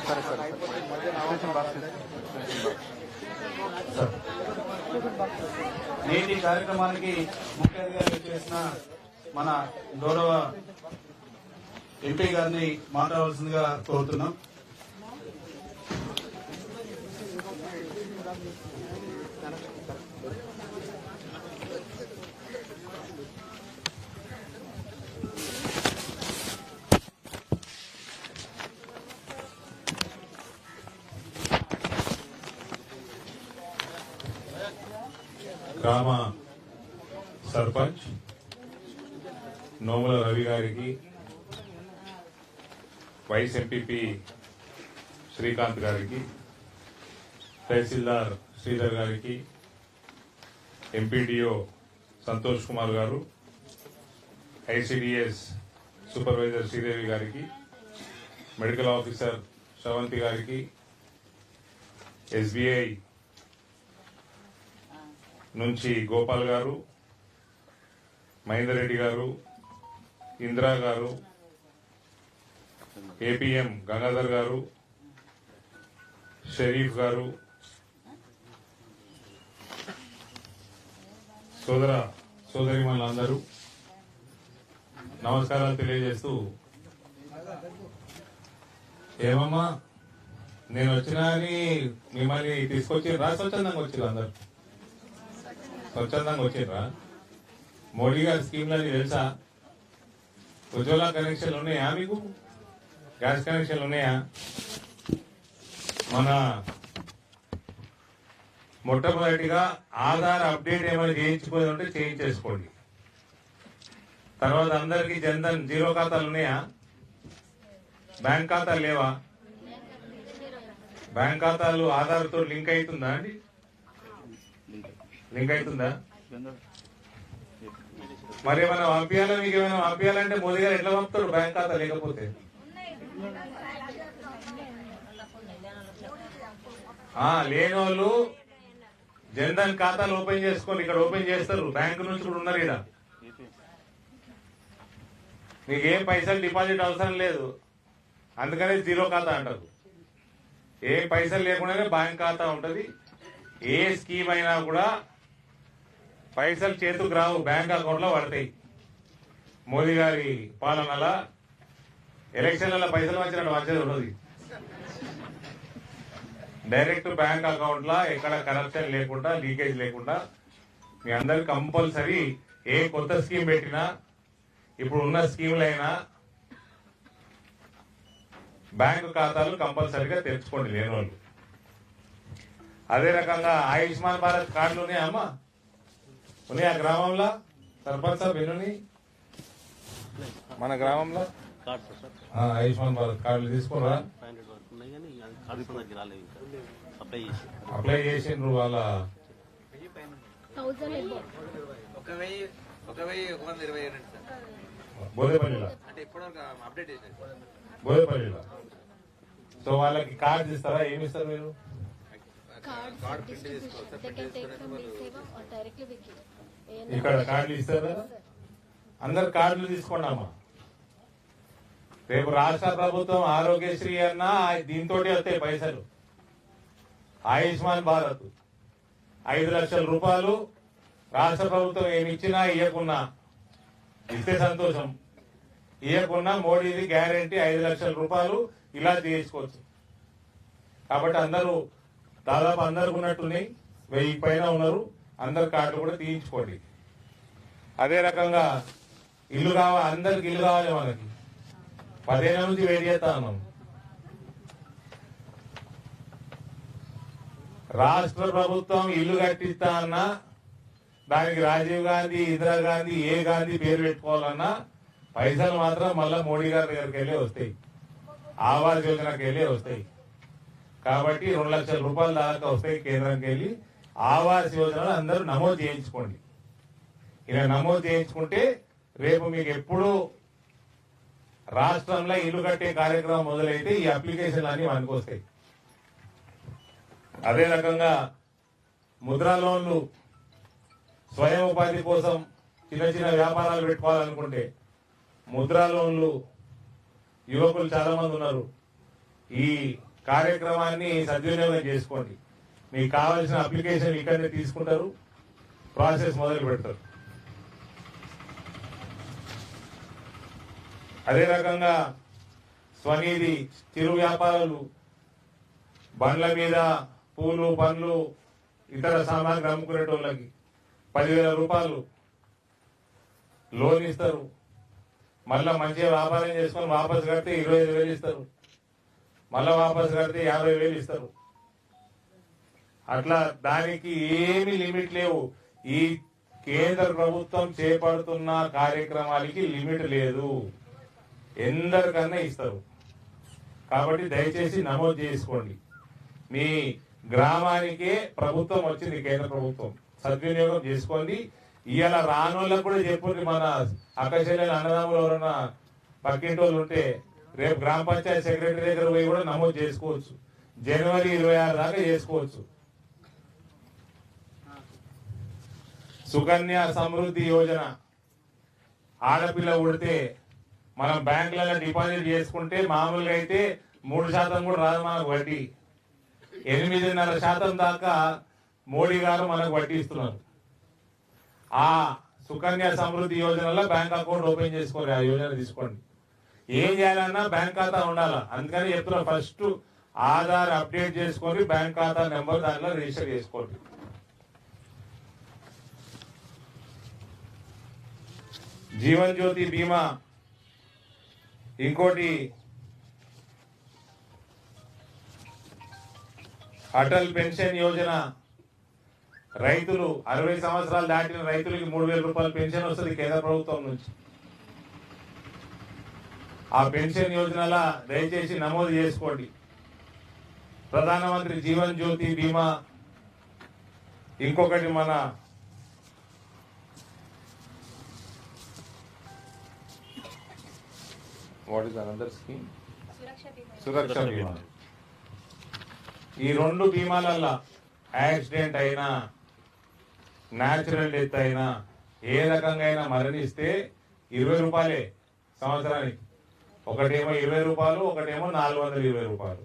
సరే సరే నేటి కార్యక్రమానికి ముఖ్య అతిథిగా చేసిన మన గౌరవ ఎంపీ గారిని మాట్లాడవలసిందిగా కోరుతున్నాం. గ్రామ సర్పంచ్ నోముల రవి గారికి వైస్ ఎంపీపీ శ్రీకాంత్ గారికి తహసీల్దార్ శ్రీధర్ గారికి ఎంపీడీఓ సంతోష్ కుమార్ గారు ఐసిడిఎస్ సూపర్వైజర్ శ్రీదేవి గారికి మెడికల్ ఆఫీసర్ శ్రవంతి గారికి ఎస్బీఐ నుంచి గోపాల్ గారు మహేందర్ రెడ్డి గారు ఇందిరా గారు ఏపీఎం గంగాధర్ గారు షరీఫ్ గారు సోదర సోదరి అందరూ నమస్కారాలు తెలియజేస్తూ ఏమమ్మా నేను వచ్చినా అని మిమ్మల్ని తీసుకొచ్చి రాసొచ్చందంగా వచ్చారు అందరు. స్వచ్ఛందంగా వచ్చిర్రా మోడీ గారి స్కీమ్లని తెలుసా? ఉజ్వల కనెక్షన్లు ఉన్నాయా మీకు? గ్యాస్ కనెక్షన్లు ఉన్నాయా? మన మొట్టమొదటిగా ఆధార్ అప్డేట్ ఏమైనా చేయించుకోవాలి ఉంటే చేయించేసుకోండి. తర్వాత అందరికి జన్ధన్ జీరో ఖాతాలు ఉన్నాయా? బ్యాంక్ ఖాతాలు లేవా? బ్యాంక్ ఖాతాలు ఆధార్తో లింక్ అవుతుందా అండి? లింక్ అవుతుందా మరి ఏమైనా పంపించాలా మీకు ఏమైనా పంపించాలంటే మోదీ గారు ఎట్లా పంపుతారు? బ్యాంక్ ఖాతా లేకపోతే? లేని వాళ్ళు జన్ధన్ ఖాతాలు ఓపెన్ చేసుకొని ఇక్కడ ఓపెన్ చేస్తారు. బ్యాంకు నుంచి కూడా ఉన్నారు ఇక్కడ మీకు ఏం పైసలు డిపాజిట్ అవసరం లేదు. అందుకనే జీరో ఖాతా అంటారు. ఏ పైసలు లేకుండానే బ్యాంక్ ఖాతా ఉంటది. ఏ స్కీమ్ అయినా కూడా పైసలు చేతుకు రావు బ్యాంక్ అకౌంట్లో పడతాయి. మోదీ గారి పాలనల ఎలక్షన్లలో పైసలు వచ్చినట్టు వచ్చేది ఉండదు డైరెక్ట్ బ్యాంక్ అకౌంట్ లా ఎక్కడ కరప్షన్ లేకుండా లీకేజ్ లేకుండా మీ అందరికి కంపల్సరీ ఏ కొత్త స్కీమ్ పెట్టినా ఇప్పుడు ఉన్న స్కీములైనా బ్యాంకు ఖాతాలు కంపల్సరీగా తెరుచుకోండి లేని వాళ్ళు. అదే రకంగా ఆయుష్మాన్ భారత్ కార్డులోనే అమ్మ అమ్మా ఉన్నాయా గ్రామంలో సర్పంచ్ సాబ్ ఎన్ని మన గ్రామంలో. ఆ, ఆయుష్మాన్ భారత్ కార్డులు ఇంకా అప్లై చేసి అప్లై చేసిండ్రు వాళ్ళ సార్ బోదేపల్లిలో. సో వాళ్ళకి కార్డ్స్ ఇస్తారా ఏమి ఇస్తారు మీరు? కార్డ్ కార్డ్ ప్రింట్ చేసుకోవాలి sir they print can take చేసుకునేసి from వాళ్ళు. Seva or directly with you. ANM. ఇక్కడ కార్డులు ఇస్తారు అందరు కార్డులు తీసుకోండి అమ్మా. రేపు రాష్ట్ర ప్రభుత్వం ఆరోగ్యశ్రీ అన్నా దీంతో వస్తాయి పైసలు. ఆయుష్మాన్ భారత్. ఐదు లక్షల రూపాయలు రాష్ట్ర ప్రభుత్వం ఏమి ఇచ్చినా ఇవ్వకున్నా ఇస్తే సంతోషం. ఇవ్వకున్నా మోడీది గ్యారంటీ ఐదు లక్షల రూపాయలు ఇలా తీసుకోవచ్చు. కాబట్టి అందరూ దాదాపు అందరికి ఉన్నట్టున్నాయి. వెయ్యి పైన ఉన్నారు. అందరు కార్డులు కూడా తీయించుకోండి. అదే రకంగా ఇల్లు కావాలి అందరికి ఇల్లు కావాలి మనకి పదిహేను నుంచి వెయిట్ చేస్తా ఉన్నాం. రాష్ట్ర ప్రభుత్వం ఇల్లు కట్టిస్తా అన్నా దానికి రాజీవ్ గాంధీ ఇందిరాగాంధీ ఏ గాంధీ పేరు పెట్టుకోవాలన్నా పైసలు మాత్రం మళ్ళా మోడీ గారి దగ్గరికి వెళ్ళి వస్తాయి. ఆవాస్ యోజనకి వెళ్ళి వస్తాయి. కాబట్టి రెండు లక్షల రూపాయల దాకా వస్తాయి కేంద్రానికి వెళ్ళి. ఆవాస్ యోజనలు అందరూ నమోదు చేయించుకోండి. ఇలా నమోదు చేయించుకుంటే రేపు మీకు ఎప్పుడు రాష్ట్రంలో ఇల్లు కట్టే కార్యక్రమం మొదలైతే ఈ అప్లికేషన్లు అన్ని పనికొస్తాయి వస్తాయి. అదే రకంగా ముద్రా లోన్లు స్వయం ఉపాధి కోసం చిన్న చిన్న వ్యాపారాలు పెట్టుకోవాలనుకుంటే ముద్రా లోన్లు యువకులు చాలామంది ఉన్నారు. ఈ కార్యక్రమాన్ని సద్వినియోగం చేసుకోండి. మీకు కావాల్సిన అప్లికేషన్ ఇక్కడనే తీసుకుంటారు. ప్రాసెస్ మొదలు పెడతారు. అదే రకంగా స్వనిధి చిరు వ్యాపారాలు బండ్ల మీద పూలు పండ్లు ఇతర సామాగ్రి అమ్ముకునేటోళ్ళకి పదివేల రూపాయలు లోన్ ఇస్తారు. మళ్ళా మంచిగా వ్యాపారం చేసుకొని వాపస్ కడితే ఇరవై ఐదు వేలు ఇస్తారు. మళ్ళా వాపస్ కడితే యాభై వేలు ఇస్తారు. అట్లా దానికి ఏమి లిమిట్ లేవు. ఈ కేంద్ర ప్రభుత్వం చేపడుతున్న కార్యక్రమాలకి లిమిట్ లేదు. ఎందరికన్నా ఇస్తారు. కాబట్టి దయచేసి నమోదు చేసుకోండి. మీ గ్రామానికే ప్రభుత్వం వచ్చింది కేంద్ర ప్రభుత్వం. సద్వినియోగం చేసుకోండి. ఇవాళ రానోళ్ళకు కూడా చెప్పుంది మన అక్కచెల్లెలు అన్నదమ్ములు ఎవరన్నా పక్కింటి వాళ్ళు ఉంటే రేపు గ్రామ పంచాయతీ సెక్రటరీ దగ్గర పోయి కూడా నమోదు చేసుకోవచ్చు. జనవరి ఇరవై ఆరు దాకా చేసుకోవచ్చు. సుకన్య సమృద్ధి యోజన. ఆడపిల్ల ఉడితే మనం బ్యాంకులలో డిపాజిట్ చేసుకుంటే మామూలుగా అయితే మూడు శాతం కూడా రాదు మనకు వడ్డీ. ఎనిమిదిన్నర శాతం దాకా మోడీ గారు మనకు వడ్డీ ఇస్తున్నారు. ఆ సుకన్య సమృద్ధి యోజనలో బ్యాంక్ అకౌంట్ ఓపెన్ చేసుకోండి ఆ యోజన తీసుకోండి. ఏం చేయాలన్నా బ్యాంక్ ఖాతా ఉండాలా? అందుకని చెప్తున్నా ఫస్ట్ ఆధార్ అప్డేట్ చేసుకొని బ్యాంక్ ఖాతా నెంబర్ దానిలో రిజిస్టర్ చేసుకోండి. జీవన్ జ్యోతి బీమా ఇంకోటి అటల్ పెన్షన్ యోజన. రైతులు అరవై సంవత్సరాలు దాటిన రైతులకి మూడు వేల రూపాయల పెన్షన్ వస్తుంది కేంద్ర ప్రభుత్వం నుంచి. ఆ పెన్షన్ యోజనల దయచేసి నమోదు చేసుకోండి. ప్రధానమంత్రి జీవన్ జ్యోతి బీమా ఇంకొకటి మన what is another scheme Suraksha Bima. ఈ రెండు బీమాలల్లో యాక్సిడెంట్ అయినా న్యాచురల్ డెత్ అయినా ఏ రకంగా అయినా మరణిస్తే ఇరవై రూపాయలే సంవత్సరానికి. ఒకటేమో ఇరవై రూపాయలు ఒకటేమో నాలుగు వందల ఇరవై రూపాయలు.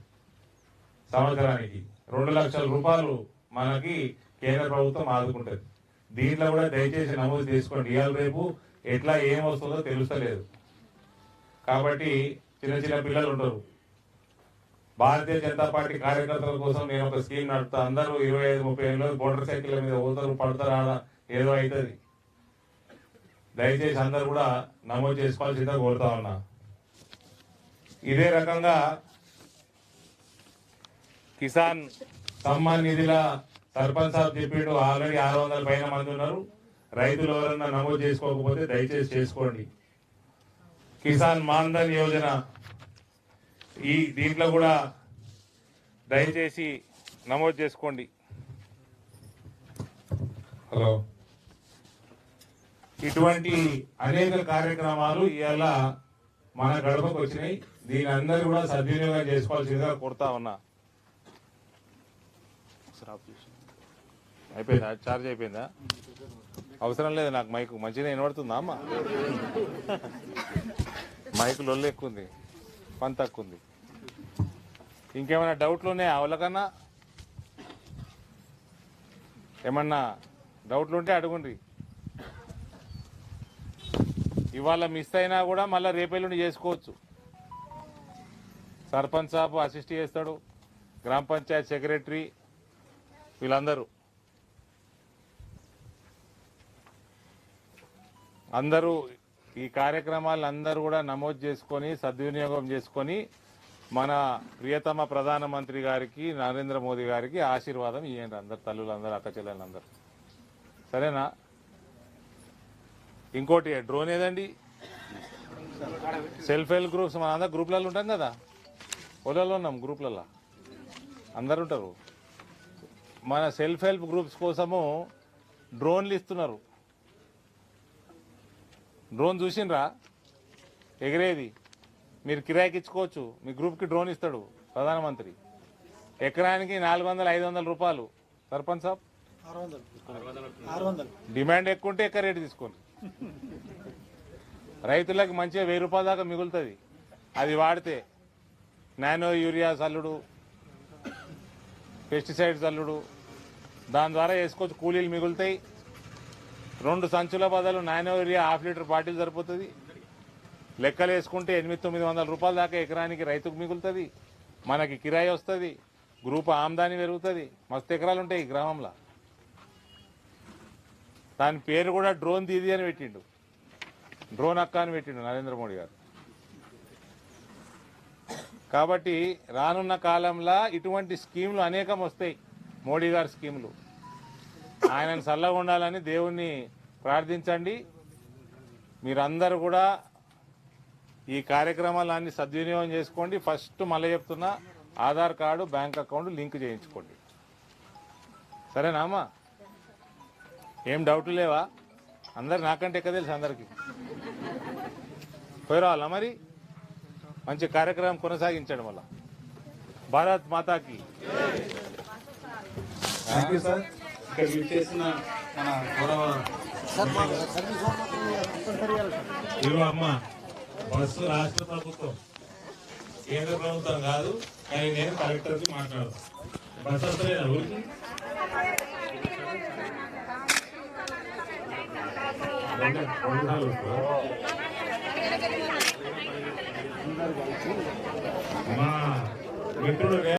సంవత్సరానికి రెండు లక్షల రూపాయలు మనకి కేంద్ర ప్రభుత్వం ఆదుకుంటుంది. దీంట్లో కూడా దయచేసి నమోదు చేసుకోండి. ఇవాళ రేపు ఎట్లా ఏం వస్తుందో తెలుస్తలేదు. కాబట్టి చిన్న చిన్న పిల్లలు ఉండరు భారతీయ జనతా పార్టీ కార్యకర్తల కోసం నేను ఒక స్కీమ్ నడుపుతా. అందరూ ఇరవై ఐదు ముప్పై ఏళ్ళు మోటార్ సైకిల్ మీద పోతారు పడతారు ఏదో అవుతుంది. దయచేసి అందరు కూడా నమోదు చేసుకోవాల్సిందిగా కోరుతా ఉన్నా. ఇదే రకంగా కిసాన్ సమ్మాన్ నిధిల సర్పంచ్ సాబ్ చెప్పిండు ఆల్రెడీ ఆరు వందల పైన మంది ఉన్నారు. రైతులు ఎవరన్నా నమోదు చేసుకోకపోతే దయచేసి చేసుకోండి. కిసాన్ మాన్ధన్ యోజన ఈ దీంట్లో కూడా దయచేసి నమోదు చేసుకోండి. హలో. ఇటువంటి అనేక కార్యక్రమాలు ఇవాళ మన గడపకు వచ్చినాయి. దీని అందరూ కూడా సద్వినియోగం చేసుకోవాల్సిందిగా కోరుతా ఉన్నా. అయిపోయిందా? చార్జ్ అయిపోయిందా? అవసరం లేదు నాకు మైక్. మంచిగా వినబడుతుందా అమ్మా? మైక్ లొల్లు ఎక్కువ ఉంది పని తక్కువ ఉంది ఇంకేమైనా డౌట్లు ఉన్నాయా అవలకన్నా ఏమన్నా డౌట్లు ఉంటే అడగండి ఇవాళ మిస్ అయినా కూడా మళ్ళీ రేపెల్లుండి చేసుకోవచ్చు. సర్పంచ్ సాబ్ అసిస్ట్ చేస్తాడు. గ్రామ పంచాయత్ సెక్రటరీ వీళ్ళందరూ. అందరూ ఈ కార్యక్రమాలు అందరూ కూడా నమోదు చేసుకొని సద్వినియోగం చేసుకొని మన ప్రియతమ ప్రధానమంత్రి గారికి నరేంద్ర మోదీ గారికి ఆశీర్వాదం ఇవ్వండి అందరు తల్లులందరూ అందరు అక్క చెల్లెలందరూ. సరేనా? ఇంకోటి డ్రోన్ ఏదండి? సెల్ఫ్ హెల్ప్ గ్రూప్స్ మన అందరు గ్రూప్లలో ఉంటాం కదా? ఓలలో ఉన్నాం గ్రూప్లలో. అందరు ఉంటారు. మన సెల్ఫ్ హెల్ప్ గ్రూప్స్ కోసము డ్రోన్లు ఇస్తున్నారు. డ్రోన్ చూసిండ్రా? ఎగిరేది. మీరు కిరాయికి ఇచ్చుకోవచ్చు. మీ గ్రూప్కి డ్రోన్ ఇస్తాడు ప్రధానమంత్రి. ఎకరానికి నాలుగు వందల ఐదు వందల రూపాయలు. సర్పంచ్ సాబ్? డిమాండ్ ఎక్కువ ఉంటే ఎక్కువ రేటు తీసుకోండి. రైతులకు మంచిగా వెయ్యి రూపాయల దాకా మిగులుతుంది. అది వాడితే నానో యూరియా చల్లుడు పెస్టిసైడ్ చల్లుడు దాని ద్వారా వేసుకోవచ్చు కూలీలు మిగులుతాయి. రెండు సంచుల బదులు nano urea half litre bottle సరిపోతుంది. లెక్కలు వేసుకుంటే ఎనిమిది తొమ్మిది వందల రూపాయల దాకా ఎకరానికి రైతుకు మిగులుతుంది. మనకి కిరాయి వస్తుంది గ్రూప్ ఆమ్దాని పెరుగుతుంది. మస్తు ఎకరాలు ఉంటాయి ఈ గ్రామంలో. దాని పేరు కూడా డ్రోన్ దీది అని పెట్టిండు. డ్రోన్ అక్క అని పెట్టిండు నరేంద్ర మోడీ గారు. కాబట్టి రానున్న కాలంలో ఇటువంటి స్కీములు అనేకం వస్తాయి. మోడీ గారి స్కీములు. ఆయనను చల్లగా ఉండాలని దేవుణ్ణి ప్రార్థించండి. మీరందరూ కూడా ఈ కార్యక్రమాలన్నీ సద్వినియోగం చేసుకోండి. ఫస్ట్ మళ్ళీ చెప్తున్నా Aadhaar card bank account link చేయించుకోండి. సరేనా అమ్మా? ఏం డౌట్ లేవా? అందరు నాకంటే ఎక్క తెలుసు అందరికీ. పోయి రావాలా మరి? మంచి కార్యక్రమం కొనసాగించండి మళ్ళా. భారత్ మాతాకి. థ్యాంక్ యూ సార్ ఇక్కడ విచ్చేసిన మన గౌరవ ఇదిగో అమ్మ బస్సు రాష్ట్ర ప్రభుత్వం. కేంద్ర ప్రభుత్వం కాదు కానీ నేను కలెక్టర్కి మాట్లాడతాను బస్సు వస్తలేదా ఊరికి? రెండు-? మా మిత్రుడు